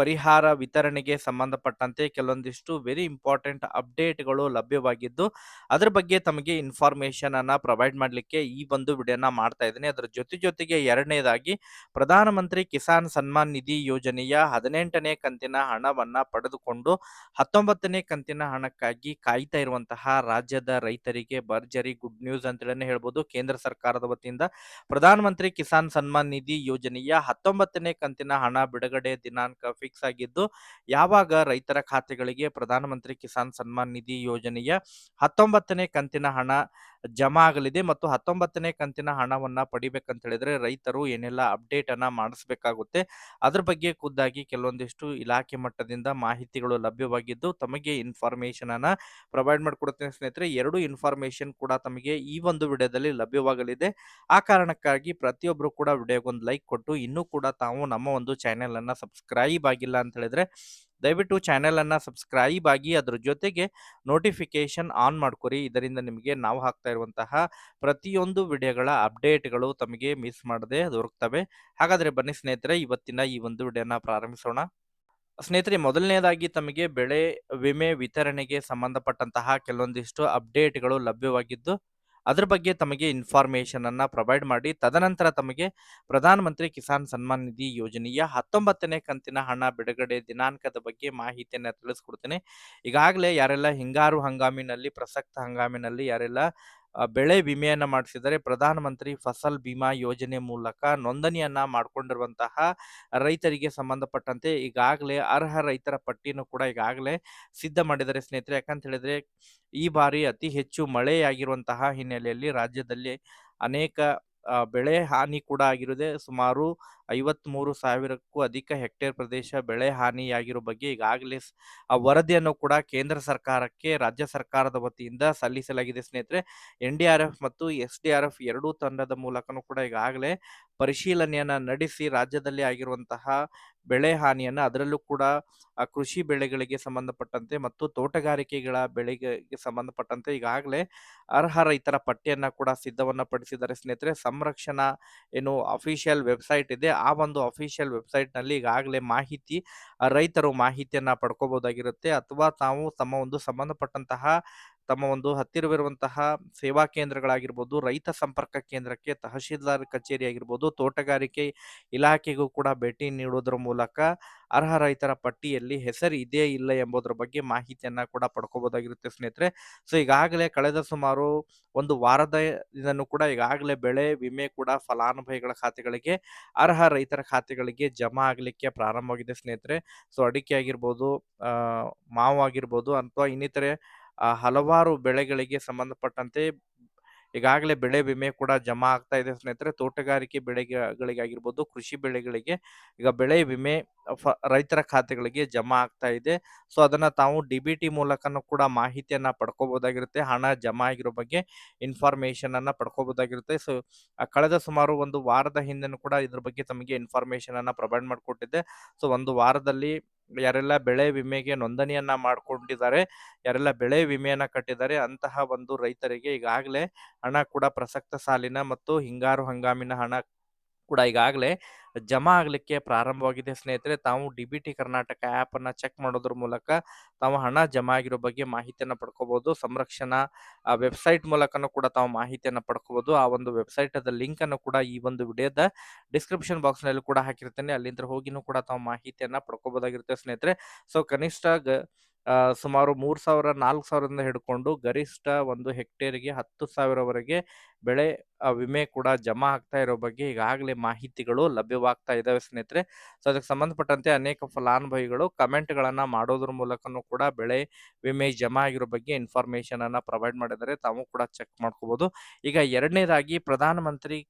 ಪರಿಹಾರ ವಿತರಣೆಗೆ ಸಂಬಂಧಪಟ್ಟಂತೆ ಕೆಲವೊಂದಿಷ್ಟು ವೆರಿ ಇಂಪಾರ್ಟೆಂಟ್ ಅಪ್ಡೇಟ್ಗಳು ಲಭ್ಯವಾಗಿದ್ದು, ಅದರ ಬಗ್ಗೆ ತಮಗೆ ಇನ್ಫಾರ್ಮೇಶನ್ ಅನ್ನ ಪ್ರೊವೈಡ್ ಮಾಡಲಿಕ್ಕೆ ಈ ಒಂದು ವಿಡಿಯೋನ ಮಾಡ್ತಾ ಇದ್ದೀನಿ. ಅದರ ಜೊತೆ ಜೊತೆಗೆ ಎರಡನೇದಾಗಿ, ಪ್ರಧಾನಮಂತ್ರಿ ಕಿಸಾನ್ ಸನ್ಮಾನ್ ನಿಧಿ ಯೋಜನೆಯ ಹದಿನೆಂಟನೇ ಕಂತಿನ ಹಣವನ್ನ ಪಡೆದುಕೊಂಡು, ಹತ್ತೊಂಬತ್ತನೇ ಕಂತಿನ ಹಣಕ್ಕಾಗಿ ಕಾಯ್ತಾ ಇರುವಂತಹ ರಾಜ್ಯದ ರೈತರಿಗೆ ಭರ್ಜರಿ ಗುಡ್ ನ್ಯೂಸ್ ಅಂತೇಳಿ ಹೇಳ್ಬೋದು. ಕೇಂದ್ರ ಸರ್ಕಾರದ ವತಿಯಿಂದ ಪ್ರಧಾನಮಂತ್ರಿ ಕಿಸಾನ್ ಸನ್ಮಾನ್ ನಿಧಿ ಯೋಜನೆಯ ಹತ್ತೊಂಬತ್ತನೇ ಕಂತಿನ ಹಣ ಬಿಡುಗಡೆ ದಿನಾಂಕ ಫಿಕ್ಸ್ ಆಗಿದ್ದು, ಯಾವಾಗ ರೈತರ ಖಾತೆಗಳಿಗೆ ಪ್ರಧಾನಮಂತ್ರಿ ಕಿಸಾನ್ ಸನ್ಮಾನ್ ನಿಧಿ ಯೋಜನೆಯ ಹತ್ತೊಂಬತ್ತನೇ ಕಂತಿನ ಹಣ ಜಮಾ ಆಗಲಿದೆ ಮತ್ತು ಹತ್ತೊಂಬತ್ತನೇ ಕಂತಿನ ಹಣವನ್ನ ಪಡಿಬೇಕಂತ ಹೇಳಿದ್ರೆ ರೈತರು ಏನೆಲ್ಲ ಅಪ್ಡೇಟ್ ಅನ್ನ ಮಾಡಿಸ್ಬೇಕಾಗುತ್ತೆ, ಅದ್ರ ಬಗ್ಗೆ ಖುದ್ದಾಗಿ ಕೆಲವೊಂದಿಷ್ಟು ಇಲಾಖೆ ಮಟ್ಟದಿಂದ ಮಾಹಿತಿಗಳು ಲಭ್ಯವಾಗಿದ್ದು, ತಮಗೆ ಇನ್ಫಾರ್ಮೇಶನ್ ಅನ್ನ ಪ್ರೊವೈಡ್ ಮಾಡಿಕೊಡುತ್ತೇನೆ ಸ್ನೇಹಿತರೆ, ಎರಡು ಇನ್ಫಾರ್ಮೇಶನ್ ಕೂಡ ತಮಗೆ ಈ ಒಂದು ವಿಡಿಯೋದಲ್ಲಿ ಲಭ್ಯವಾಗಲಿದೆ. ಆ ಕಾರಣಕ್ಕಾಗಿ ಪ್ರತಿಯೊಬ್ಬರು ಕೂಡ ವಿಡಿಯೋಗೊಂದು ಲೈಕ್ ಕೊಟ್ಟು, ಇನ್ನೂ ಕೂಡ ತಾವು ನಮ್ಮ ಒಂದು ಚಾನೆಲ್ ಅನ್ನ ಸಬ್ಸ್ಕ್ರೈಬ್ ಆಗಿಲ್ಲ ಅಂತ ಹೇಳಿದ್ರೆ, ದಯವಿಟ್ಟು ಚಾನೆಲ್ ಅನ್ನ ಸಬ್ಸ್ಕ್ರೈಬ್ ಆಗಿ ಅದ್ರ ಜೊತೆಗೆ ನೋಟಿಫಿಕೇಶನ್ ಆನ್ ಮಾಡ್ಕೊರಿ. ಇದರಿಂದ ನಿಮಗೆ ನಾವು ಹಾಕ್ತಾ ಇರುವಂತಹ ಪ್ರತಿಯೊಂದು ವಿಡಿಯೋಗಳ ಅಪ್ಡೇಟ್ಗಳು ತಮಗೆ ಮಿಸ್ ಮಾಡದೆ ದೊರಕ್ತವೆ. ಹಾಗಾದ್ರೆ ಬನ್ನಿ ಸ್ನೇಹಿತರೆ, ಇವತ್ತಿನ ಈ ಒಂದು ವಿಡಿಯೋನ ಪ್ರಾರಂಭಿಸೋಣ. ಸ್ನೇಹಿತರೆ, ಮೊದಲನೇದಾಗಿ ತಮಗೆ ಬೆಳೆ ವಿಮೆ ವಿತರಣೆಗೆ ಸಂಬಂಧಪಟ್ಟಂತಹ ಕೆಲವೊಂದಿಷ್ಟು ಅಪ್ಡೇಟ್ಗಳು ಲಭ್ಯವಾಗಿದ್ದು ಅದ್ರ ಬಗ್ಗೆ ತಮಗೆ ಇನ್ಫಾರ್ಮೇಶನ್ ಅನ್ನ ಪ್ರೊವೈಡ್ ಮಾಡಿ, ತದನಂತರ ತಮಗೆ ಪ್ರಧಾನಮಂತ್ರಿ ಕಿಸಾನ್ ಸನ್ಮಾನ್ ನಿಧಿ ಯೋಜನೆಯ ಹತ್ತೊಂಬತ್ತನೇ ಕಂತಿನ ಹಣ ಬಿಡುಗಡೆ ದಿನಾಂಕದ ಬಗ್ಗೆ ಮಾಹಿತಿಯನ್ನು ತಿಳಿಸ್ಕೊಡ್ತೇನೆ. ಈಗಾಗಲೇ ಯಾರೆಲ್ಲ ಹಿಂಗಾರು ಹಂಗಾಮಿನಲ್ಲಿ, ಪ್ರಸಕ್ತ ಹಂಗಾಮಿನಲ್ಲಿ ಯಾರೆಲ್ಲ ಬೆಳೆ ವಿಮೆಯನ್ನ ಮಾಡಿಸಿದರೆ ಪ್ರಧಾನ ಮಂತ್ರಿ ಫಸಲ್ ಬಿಮಾ ಯೋಜನೆ ಮೂಲಕ ನೋಂದಣಿಯನ್ನ ಮಾಡಿಕೊಂಡಿರುವಂತಹ ರೈತರಿಗೆ ಸಂಬಂಧಪಟ್ಟಂತೆ ಈಗಾಗಲೇ ಅರ್ಹ ರೈತರ ಪಟ್ಟಿಯನ್ನು ಕೂಡ ಈಗಾಗಲೇ ಸಿದ್ಧ ಮಾಡಿದ್ದಾರೆ ಸ್ನೇಹಿತರೆ. ಯಾಕಂತ ಹೇಳಿದ್ರೆ ಈ ಬಾರಿ ಅತಿ ಹೆಚ್ಚು ಮಳೆಯಾಗಿರುವಂತಹ ಹಿನ್ನೆಲೆಯಲ್ಲಿ ರಾಜ್ಯದಲ್ಲಿ ಅನೇಕ ಬೆಳೆ ಹಾನಿ ಕೂಡ ಆಗಿರುವುದೇ ಸುಮಾರು ಐವತ್ಮೂರು ಸಾವಿರಕ್ಕೂ ಅಧಿಕ ಹೆಕ್ಟೇರ್ ಪ್ರದೇಶ ಬೆಳೆ ಹಾನಿಯಾಗಿರೋ ಬಗ್ಗೆ ಈಗಾಗಲೇ ಆ ವರದಿಯನ್ನು ಕೂಡ ಕೇಂದ್ರ ಸರ್ಕಾರಕ್ಕೆ ರಾಜ್ಯ ಸರ್ಕಾರದ ವತಿಯಿಂದ ಸಲ್ಲಿಸಲಾಗಿದೆ ಸ್ನೇಹಿತರೆ. ಎನ್ ಮತ್ತು ಎಸ್ ಡಿ ಆರ್ ಎಫ್ ಎರಡೂ ತಂಡದ ಮೂಲಕನೂ ಕೂಡ ಈಗಾಗಲೇ ಪರಿಶೀಲನೆಯನ್ನ ನಡೆಸಿ ರಾಜ್ಯದಲ್ಲಿ ಆಗಿರುವಂತಹ ಬೆಳೆ ಹಾನಿಯನ್ನು ಅದರಲ್ಲೂ ಕೂಡ ಕೃಷಿ ಬೆಳೆಗಳಿಗೆ ಸಂಬಂಧಪಟ್ಟಂತೆ ಮತ್ತು ತೋಟಗಾರಿಕೆಗಳ ಬೆಳೆಗೆ ಸಂಬಂಧಪಟ್ಟಂತೆ ಈಗಾಗಲೇ ಅರ್ಹ ರೈತರ ಪಟ್ಟಿಯನ್ನ ಕೂಡ ಸಿದ್ಧವನ್ನು ಪಡಿಸಿದ್ದಾರೆ. ಸ್ನೇಹಿತರೆ, ಸಂರಕ್ಷಣಾ ಏನು ಅಫಿಷಿಯಲ್ ವೆಬ್ಸೈಟ್ ಇದೆ, ಆ ಒಂದು ಅಫಿಷಿಯಲ್ ವೆಬ್ಸೈಟ್ನಲ್ಲಿ ಈಗಾಗಲೇ ಮಾಹಿತಿ, ರೈತರು ಮಾಹಿತಿಯನ್ನು ಪಡ್ಕೋಬಹುದಾಗಿರುತ್ತೆ. ಅಥವಾ ತಾವು ತಮ್ಮ ಒಂದು ಸಂಬಂಧಪಟ್ಟಂತಹ ತಮ್ಮ ಒಂದು ಹತ್ತಿರವಿರುವಂತಹ ಸೇವಾ ಕೇಂದ್ರಗಳಾಗಿರ್ಬೋದು, ರೈತ ಸಂಪರ್ಕ ಕೇಂದ್ರಕ್ಕೆ ತಹಶೀಲ್ದಾರ್ ಕಚೇರಿ ಆಗಿರ್ಬೋದು, ತೋಟಗಾರಿಕೆ ಇಲಾಖೆಗೂ ಕೂಡ ಭೇಟಿ ನೀಡುವುದರ ಮೂಲಕ ಅರ್ಹ ರೈತರ ಪಟ್ಟಿಯಲ್ಲಿ ಹೆಸರು ಇದೆಯೇ ಇಲ್ಲ ಎಂಬುದರ ಬಗ್ಗೆ ಮಾಹಿತಿಯನ್ನ ಕೂಡ ಪಡ್ಕೋಬಹುದಾಗಿರುತ್ತೆ ಸ್ನೇಹಿತರೆ. ಸೊ, ಈಗಾಗಲೇ ಕಳೆದ ಸುಮಾರು ಒಂದು ವಾರದ ಇದನ್ನು ಕೂಡ ಈಗಾಗಲೇ ಬೆಳೆ ವಿಮೆ ಕೂಡ ಫಲಾನುಭವಿಗಳ ಖಾತೆಗಳಿಗೆ, ಅರ್ಹ ರೈತರ ಖಾತೆಗಳಿಗೆ ಜಮಾ ಆಗಲಿಕ್ಕೆ ಪ್ರಾರಂಭವಾಗಿದೆ ಸ್ನೇಹಿತರೆ. ಸೊ ಅಡಿಕೆ ಆಗಿರ್ಬೋದು ಮಾವು ಆಗಿರ್ಬೋದು ಅಥವಾ ಇನ್ನಿತರೆ ಹಲವಾರು ಬೆಳೆಗಳಿಗೆ ಸಂಬಂಧಪಟ್ಟಂತೆ ಈಗಾಗಲೇ ಬೆಳೆ ವಿಮೆ ಕೂಡ ಜಮಾ ಆಗ್ತಾ ಇದೆ ಸ್ನೇಹಿತರೆ. ತೋಟಗಾರಿಕೆ ಬೆಳೆಗಳಿಗಾಗಿರ್ಬೋದು, ಕೃಷಿ ಬೆಳೆಗಳಿಗೆ ಈಗ ಬೆಳೆ ವಿಮೆ ರೈತರ ಖಾತೆಗಳಿಗೆ ಜಮಾ ಆಗ್ತಾ ಇದೆ. ಸೊ, ಅದನ್ನ ತಾವು ಡಿ ಬಿ ಟಿ ಮೂಲಕನೂ ಕೂಡ ಮಾಹಿತಿಯನ್ನ ಪಡ್ಕೋಬೋದಾಗಿರುತ್ತೆ. ಹಣ ಜಮಾ ಆಗಿರೋ ಬಗ್ಗೆ ಇನ್ಫಾರ್ಮೇಷನನ್ನು ಅನ್ನ ಸೊ ಕಳೆದ ಸುಮಾರು ಒಂದು ವಾರದ ಹಿಂದೆನೂ ಕೂಡ ಇದ್ರ ಬಗ್ಗೆ ತಮಗೆ ಇನ್ಫಾರ್ಮೇಷನನ್ನು ಪ್ರೊವೈಡ್ ಮಾಡಿಕೊಟ್ಟಿದ್ದೆ. ಸೊ, ಒಂದು ವಾರದಲ್ಲಿ ಯಾರೆಲ್ಲ ಬೆಳೆ ವಿಮೆಗೆ ನೋಂದಣಿಯನ್ನ ಮಾಡ್ಕೊಂಡಿದ್ದಾರೆ, ಯಾರೆಲ್ಲ ಬೆಳೆ ವಿಮೆಯನ್ನ ಕಟ್ಟಿದ್ದಾರೆ, ಅಂತಹ ಒಂದು ರೈತರಿಗೆ ಈಗಾಗಲೇ ಹಣ ಕೂಡ ಪ್ರಸಕ್ತ ಸಾಲಿನ ಮತ್ತು ಹಿಂಗಾರು ಹಂಗಾಮಿನ ಹಣ ಕೂಡ ಈಗಾಗಲೇ ಜಮಾ ಆಗಲಿಕ್ಕೆ ಪ್ರಾರಂಭವಾಗಿದೆ. ಸ್ನೇಹಿತರೆ, ತಾವು D B T Karnataka app ಅನ್ನ ಚೆಕ್ ಮಾಡೋದ್ರ ಮೂಲಕ ತಾವು ಹಣ ಜಮಾ ಆಗಿರೋ ಬಗ್ಗೆ ಮಾಹಿತಿಯನ್ನು ಪಡ್ಕೋಬಹುದು ಸಂರಕ್ಷಣಾ ವೆಬ್ಸೈಟ್ ಮೂಲಕನೂ ಕೂಡ ತಾವು ಮಾಹಿತಿಯನ್ನು ಪಡ್ಕೋಬಹುದು ಆ ಒಂದು ವೆಬ್ಸೈಟ್ ಅದ ಲಿಂಕ್ ಅನ್ನು ಕೂಡ ಈ ಒಂದು ವಿಡಿಯೋದ ಡಿಸ್ಕ್ರಿಪ್ಷನ್ ಬಾಕ್ಸ್ನಲ್ಲಿ ಕೂಡ ಹಾಕಿರ್ತೇನೆ. ಅಲ್ಲಿಂದ ಹೋಗಿನೂ ಕೂಡ ತಾವು ಮಾಹಿತಿಯನ್ನ ಪಡ್ಕೋಬಹುದಾಗಿರುತ್ತೆ ಸ್ನೇಹಿತರೆ. ಸೊ ಕನಿಷ್ಠ ಸುಮಾರು ಮೂರು ಸಾವಿರ, ನಾಲ್ಕು ಸಾವಿರದಿಂದ ಹಿಡ್ಕೊಂಡು ಗರಿಷ್ಠ ಒಂದು ಹೆಕ್ಟೇರ್ಗೆ ಹತ್ತು ಸಾವಿರವರೆಗೆ ಬೆಳೆ ವಿಮೆ ಕೂಡ ಜಮಾ ಆಗ್ತಾ ಇರೋ ಬಗ್ಗೆ ಈಗಾಗಲೇ ಮಾಹಿತಿಗಳು ಲಭ್ಯವಾಗ್ತಾ ಇದ್ದಾವೆ ಸ್ನೇಹಿತರೆ. ಸೊ, ಅದಕ್ಕೆ ಸಂಬಂಧಪಟ್ಟಂತೆ ಅನೇಕ ಫಲಾನುಭವಿಗಳು ಕಮೆಂಟ್ಗಳನ್ನು ಮಾಡೋದ್ರ ಮೂಲಕನೂ ಕೂಡ ಬೆಳೆ, ವಿಮೆ ಜಮಾ ಆಗಿರೋ ಬಗ್ಗೆ ಇನ್ಫಾರ್ಮೇಷನನ್ನು ಪ್ರೊವೈಡ್ ಮಾಡಿದರೆ ತಾವು ಕೂಡ ಚೆಕ್ ಮಾಡ್ಕೋಬಹುದು ಈಗ ಎರಡನೇದಾಗಿ ಪ್ರಧಾನಮಂತ್ರಿ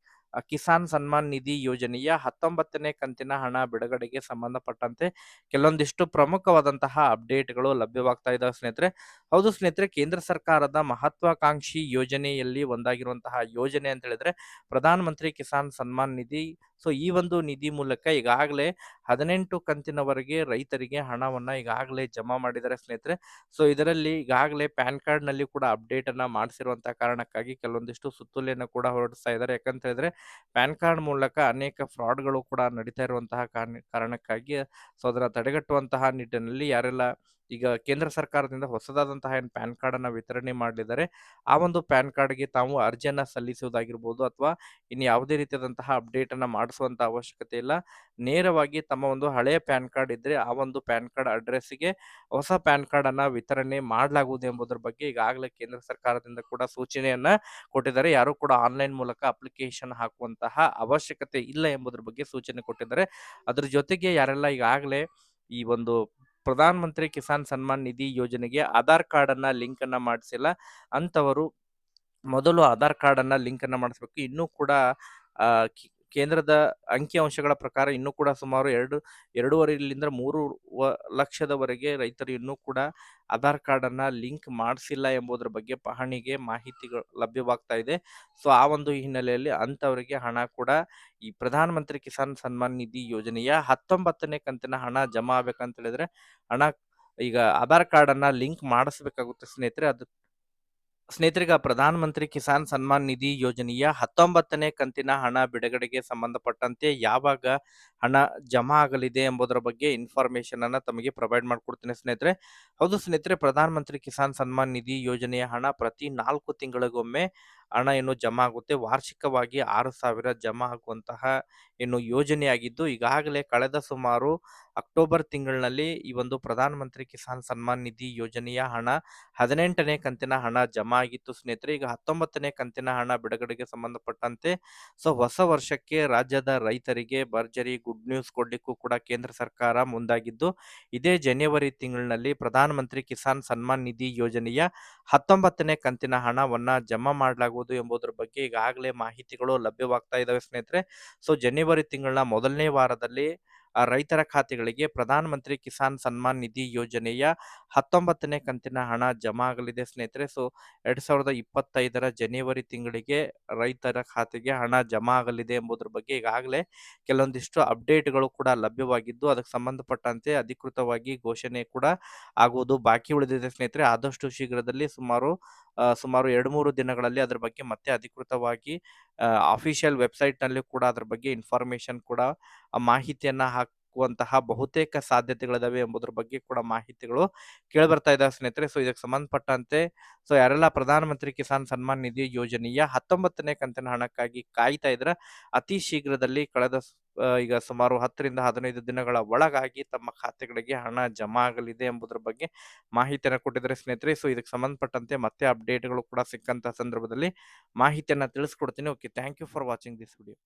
ಕಿಸಾನ್ ಸನ್ಮಾನ್ ನಿಧಿ ಯೋಜನೆಯ ಹತ್ತೊಂಬತ್ತನೇ ಕಂತಿನ ಹಣ ಬಿಡುಗಡೆಗೆ ಸಂಬಂಧಪಟ್ಟಂತೆ ಕೆಲವೊಂದಿಷ್ಟು ಪ್ರಮುಖವಾದಂತಹ ಅಪ್ಡೇಟ್ಗಳು ಲಭ್ಯವಾಗ್ತಾ ಇದ್ದಾವೆ ಸ್ನೇಹಿತರೆ. ಹೌದು ಸ್ನೇಹಿತರೆ, ಕೇಂದ್ರ ಸರ್ಕಾರದ ಮಹತ್ವಾಕಾಂಕ್ಷಿ ಯೋಜನೆಯಲ್ಲಿ ಒಂದಾಗಿರುವಂತಹ ಯೋಜನೆ ಅಂತ ಹೇಳಿದ್ರೆ ಪ್ರಧಾನಮಂತ್ರಿ ಕಿಸಾನ್ ಸನ್ಮಾನ್ ನಿಧಿ ಸೊ, ಈ ಒಂದು ನಿಧಿ ಮೂಲಕ ಈಗಾಗಲೇ ಹದಿನೆಂಟು ಕಂತಿನವರೆಗೆ ರೈತರಿಗೆ ಹಣವನ್ನ ಈಗಾಗಲೇ ಜಮಾ ಮಾಡಿದ್ದಾರೆ ಸ್ನೇಹಿತರೆ. ಸೊ, ಇದರಲ್ಲಿ ಈಗಾಗಲೇ ಪ್ಯಾನ್ ಕಾರ್ಡ್ನಲ್ಲಿ ಕೂಡ ಅಪ್ಡೇಟ್ ಅನ್ನ ಮಾಡಿಸಿರುವಂತಹ ಕಾರಣಕ್ಕಾಗಿ ಕೆಲವೊಂದಿಷ್ಟು ಸುತ್ತೋಲೆಯನ್ನು ಕೂಡ ಹೊರಡಿಸ್ತಾ ಇದ್ದಾರೆ. ಯಾಕಂತ ಹೇಳಿದ್ರೆ, ಪ್ಯಾನ್ ಕಾರ್ಡ್ ಮೂಲಕ ಅನೇಕ ಫ್ರಾಡ್ಗಳು ಕೂಡ ನಡೀತಾ ಇರುವಂತಹ ಕಾರಣ, ಕಾರಣಕ್ಕಾಗಿ ಸೊ ಅದರ ತಡೆಗಟ್ಟುವಂತಹ ನಿಟ್ಟಿನಲ್ಲಿ ಯಾರೆಲ್ಲ ಈಗ ಕೇಂದ್ರ ಸರ್ಕಾರದಿಂದ ಹೊಸದಾದಂತಹ ಏನು ಪ್ಯಾನ್ ಕಾರ್ಡ್ ಅನ್ನ ವಿತರಣೆ ಮಾಡಲಿದ್ದಾರೆ ಆ ಒಂದು ಪ್ಯಾನ್ ಕಾರ್ಡ್ಗೆ ತಾವು ಅರ್ಜಿಯನ್ನ ಸಲ್ಲಿಸುವುದಾಗಿರ್ಬೋದು ಅಥವಾ ಇನ್ನು ಯಾವುದೇ ರೀತಿಯಾದಂತಹ ಅಪ್ಡೇಟ್ ಅನ್ನ ಮಾಡಿಸುವಂತ ಅವಶ್ಯಕತೆ ಇಲ್ಲ. ನೇರವಾಗಿ ತಮ್ಮ ಒಂದು ಹಳೆಯ ಪ್ಯಾನ್ ಕಾರ್ಡ್ ಇದ್ರೆ ಆ ಒಂದು ಪ್ಯಾನ್ ಕಾರ್ಡ್ ಅಡ್ರೆಸ್ಗೆ ಹೊಸ ಪ್ಯಾನ್ ಕಾರ್ಡ್ ಅನ್ನ ವಿತರಣೆ ಮಾಡಲಾಗುವುದು ಎಂಬುದರ ಬಗ್ಗೆ ಈಗಾಗಲೇ ಕೇಂದ್ರ ಸರ್ಕಾರದಿಂದ ಕೂಡ ಸೂಚನೆಯನ್ನ ಕೊಟ್ಟಿದ್ದಾರೆ. ಯಾರು ಕೂಡ ಆನ್ಲೈನ್ ಮೂಲಕ ಅಪ್ಲಿಕೇಶನ್ ಹಾಕುವಂತಹ ಅವಶ್ಯಕತೆ ಇಲ್ಲ ಎಂಬುದರ ಬಗ್ಗೆ ಸೂಚನೆ ಕೊಟ್ಟಿದ್ದಾರೆ. ಅದ್ರ ಜೊತೆಗೆ ಯಾರೆಲ್ಲ ಈಗಾಗಲೇ ಈ ಒಂದು ಪ್ರಧಾನ ಮಂತ್ರಿ ಕಿಸಾನ್ ಸನ್ಮಾನ್ ನಿಧಿ ಯೋಜನೆಗೆ ಆಧಾರ್ ಕಾರ್ಡ್ ಅನ್ನ ಲಿಂಕ್ ಅನ್ನ ಮಾಡಿಸಿಲ್ಲ. ಅಂತವರು ಮೊದಲು ಆಧಾರ್ ಕಾರ್ಡ್ ಅನ್ನ ಲಿಂಕ್ ಅನ್ನ ಮಾಡಿಸ್ಬೇಕು. ಇನ್ನೂ ಕೂಡ ಕೇಂದ್ರದ ಅಂಕಿ ಅಂಶಗಳ ಪ್ರಕಾರ ಇನ್ನೂ ಕೂಡ ಸುಮಾರು ಎರಡು ಎರಡೂವರೆಲಿಂದ ಮೂರು ಲಕ್ಷದವರೆಗೆ ರೈತರು ಇನ್ನೂ ಕೂಡ ಆಧಾರ್ ಕಾರ್ಡನ್ನು ಲಿಂಕ್ ಮಾಡಿಸಿಲ್ಲ ಎಂಬುದರ ಬಗ್ಗೆ ಪಹಣಿಗೆ ಮಾಹಿತಿಗಳು ಲಭ್ಯವಾಗ್ತಾ ಇದೆ. ಸೊ, ಆ ಒಂದು ಹಿನ್ನೆಲೆಯಲ್ಲಿ ಅಂಥವರಿಗೆ ಹಣ ಕೂಡ ಈ ಪ್ರಧಾನಮಂತ್ರಿ ಕಿಸಾನ್ ಸನ್ಮಾನ್ ನಿಧಿ ಯೋಜನೆಯ ಹತ್ತೊಂಬತ್ತನೇ ಕಂತಿನ ಹಣ ಜಮಾ ಆಗ್ಬೇಕಂತ ಹೇಳಿದ್ರೆ, ಹಣ ಈಗ ಆಧಾರ್ ಕಾರ್ಡನ್ನು ಲಿಂಕ್ ಮಾಡಿಸ್ಬೇಕಾಗುತ್ತೆ ಸ್ನೇಹಿತರೆ. ಅದು ಸ್ನೇಹಿತರಿಗೆ ಪ್ರಧಾನ ಮಂತ್ರಿ ಕಿಸಾನ್ ಸನ್ಮಾನ್ ನಿಧಿ ಯೋಜನೆಯ ಹತ್ತೊಂಬತ್ತನೇ ಕಂತಿನ ಹಣ ಬಿಡುಗಡೆಗೆ ಸಂಬಂಧಪಟ್ಟಂತೆ ಯಾವಾಗ ಹಣ ಜಮಾ ಆಗಲಿದೆ ಎಂಬುದರ ಬಗ್ಗೆ ಇನ್ಫಾರ್ಮೇಶನ್ ಅನ್ನ ತಮಗೆ ಪ್ರೊವೈಡ್ ಮಾಡ್ಕೊಡ್ತೀನಿ ಸ್ನೇಹಿತರೆ. ಹೌದು ಸ್ನೇಹಿತರೆ ಪ್ರಧಾನ ಮಂತ್ರಿ ಕಿಸಾನ್ ಸನ್ಮಾನ್ ನಿಧಿ ಯೋಜನೆಯ ಹಣ ಪ್ರತಿ ನಾಲ್ಕು ತಿಂಗಳಿಗೊಮ್ಮೆ ಹಣ ಏನು ಜಮಾ ಆಗುತ್ತೆ. ವಾರ್ಷಿಕವಾಗಿ ಆರು ಸಾವಿರ ಜಮಾ ಆಗುವಂತಹ ಏನು ಯೋಜನೆಯಾಗಿದ್ದು, ಈಗಾಗಲೇ ಕಳೆದ ಸುಮಾರು ಅಕ್ಟೋಬರ್ ತಿಂಗಳಿನಲ್ಲಿ ಈ ಒಂದು ಪ್ರಧಾನ ಮಂತ್ರಿ ಕಿಸಾನ್ ಸನ್ಮಾನ್ ನಿಧಿ ಯೋಜನೆಯ ಹಣ ಹದಿನೆಂಟನೇ ಕಂತಿನ ಹಣ ಜಮಾ ಆಗಿತ್ತು ಸ್ನೇಹಿತರೆ. ಈಗ ಹತ್ತೊಂಬತ್ತನೇ ಕಂತಿನ ಹಣ ಬಿಡುಗಡೆಗೆ ಸಂಬಂಧಪಟ್ಟಂತೆ, ಸೊ ಹೊಸ ವರ್ಷಕ್ಕೆ ರಾಜ್ಯದ ರೈತರಿಗೆ ಭರ್ಜರಿ ಗುಡ್ ನ್ಯೂಸ್ ಕೊಡ್ಲಿಕ್ಕೂ ಕೂಡ ಕೇಂದ್ರ ಸರ್ಕಾರ ಮುಂದಾಗಿದ್ದು, ಇದೇ ಜನವರಿ ತಿಂಗಳಿನಲ್ಲಿ ಪ್ರಧಾನಮಂತ್ರಿ ಕಿಸಾನ್ ಸನ್ಮಾನ್ ನಿಧಿ ಯೋಜನೆಯ ಹತ್ತೊಂಬತ್ತನೇ ಕಂತಿನ ಹಣವನ್ನ ಜಮಾ ಮಾಡಲಾಗುವುದು ಎಂಬುದರ ಬಗ್ಗೆ ಈಗಾಗಲೇ ಮಾಹಿತಿಗಳು ಲಭ್ಯವಾಗ್ತಾ ಇದ್ದಾವೆ ಸ್ನೇಹಿತರೆ. ಸೊ, ಜನವರಿ ತಿಂಗಳ ಮೊದಲನೇ ವಾರದಲ್ಲಿ ರೈತರ ಖಾತೆಗಳಿಗೆ ಪ್ರಧಾನಮಂತ್ರಿ ಕಿಸಾನ್ ಸನ್ಮಾನ್ ನಿಧಿ ಯೋಜನೆಯ ಹತ್ತೊಂಬತ್ತನೇ ಕಂತಿನ ಹಣ ಜಮಾ ಆಗಲಿದೆ ಸ್ನೇಹಿತರೆ. ಸೊ, ಎರಡ್ ಸಾವಿರದ ಇಪ್ಪತ್ತೈದರ ಜನವರಿ ತಿಂಗಳಿಗೆ ರೈತರ ಖಾತೆಗೆ ಹಣ ಜಮಾ ಆಗಲಿದೆ ಎಂಬುದರ ಬಗ್ಗೆ ಈಗಾಗಲೇ ಕೆಲವೊಂದಿಷ್ಟು ಅಪ್ಡೇಟ್ಗಳು ಕೂಡ ಲಭ್ಯವಾಗಿದ್ದು, ಅದಕ್ಕೆ ಸಂಬಂಧಪಟ್ಟಂತೆ ಅಧಿಕೃತವಾಗಿ ಘೋಷಣೆ ಕೂಡ ಆಗುವುದು ಬಾಕಿ ಉಳಿದಿದೆ ಸ್ನೇಹಿತರೆ. ಆದಷ್ಟು ಶೀಘ್ರದಲ್ಲಿ ಸುಮಾರು ಸುಮಾರು ಎರಡು ಮೂರು ದಿನಗಳಲ್ಲಿ ಅದರ ಬಗ್ಗೆ ಮತ್ತೆ ಅಧಿಕೃತವಾಗಿ ಅಫಿಷಿಯಲ್ ವೆಬ್ಸೈಟ್ನಲ್ಲಿ ಕೂಡ ಅದ್ರ ಬಗ್ಗೆ ಇನ್ಫಾರ್ಮೇಶನ್ ಕೂಡ ಮಾಹಿತಿಯನ್ನ ಹಾಕುವಂತಹ ಬಹುತೇಕ ಸಾಧ್ಯತೆಗಳಿದಾವೆ ಎಂಬುದರ ಬಗ್ಗೆ ಕೂಡ ಮಾಹಿತಿಗಳು ಕೇಳಿ ಬರ್ತಾ ಇದ್ದಾವೆ ಸ್ನೇಹಿತರೆ. ಸೊ ಇದಕ್ಕೆ ಸಂಬಂಧಪಟ್ಟಂತೆ ಸೊ ಯಾರೆಲ್ಲ ಪ್ರಧಾನ ಮಂತ್ರಿ ಕಿಸಾನ್ ಸನ್ಮಾನ್ ನಿಧಿ ಯೋಜನೆಯ ಹತ್ತೊಂಬತ್ತನೇ ಕಂತಿನ ಹಣಕ್ಕಾಗಿ ಕಾಯ್ತಾ ಇದ್ರೆ, ಅತಿ ಶೀಘ್ರದಲ್ಲಿ ಕಳೆದ ಈಗ ಸುಮಾರು ಹತ್ತರಿಂದ ಹದಿನೈದು ದಿನಗಳ ಒಳಗಾಗಿ ತಮ್ಮ ಖಾತೆಗಳಿಗೆ ಹಣ ಜಮಾ ಆಗಲಿದೆ ಎಂಬುದರ ಬಗ್ಗೆ ಮಾಹಿತಿಯನ್ನು ಕೊಟ್ಟಿದ್ದಾರೆ ಸ್ನೇಹಿತರೆ. ಸೊ ಇದಕ್ಕೆ ಸಂಬಂಧಪಟ್ಟಂತೆ ಮತ್ತೆ ಅಪ್ಡೇಟ್ಗಳು ಕೂಡ ಸಿಕ್ಕಂತಹ ಸಂದರ್ಭದಲ್ಲಿ ಮಾಹಿತಿಯನ್ನು ತಿಳಿಸ್ಕೊಡ್ತೀನಿ. Okay thank you for watching this video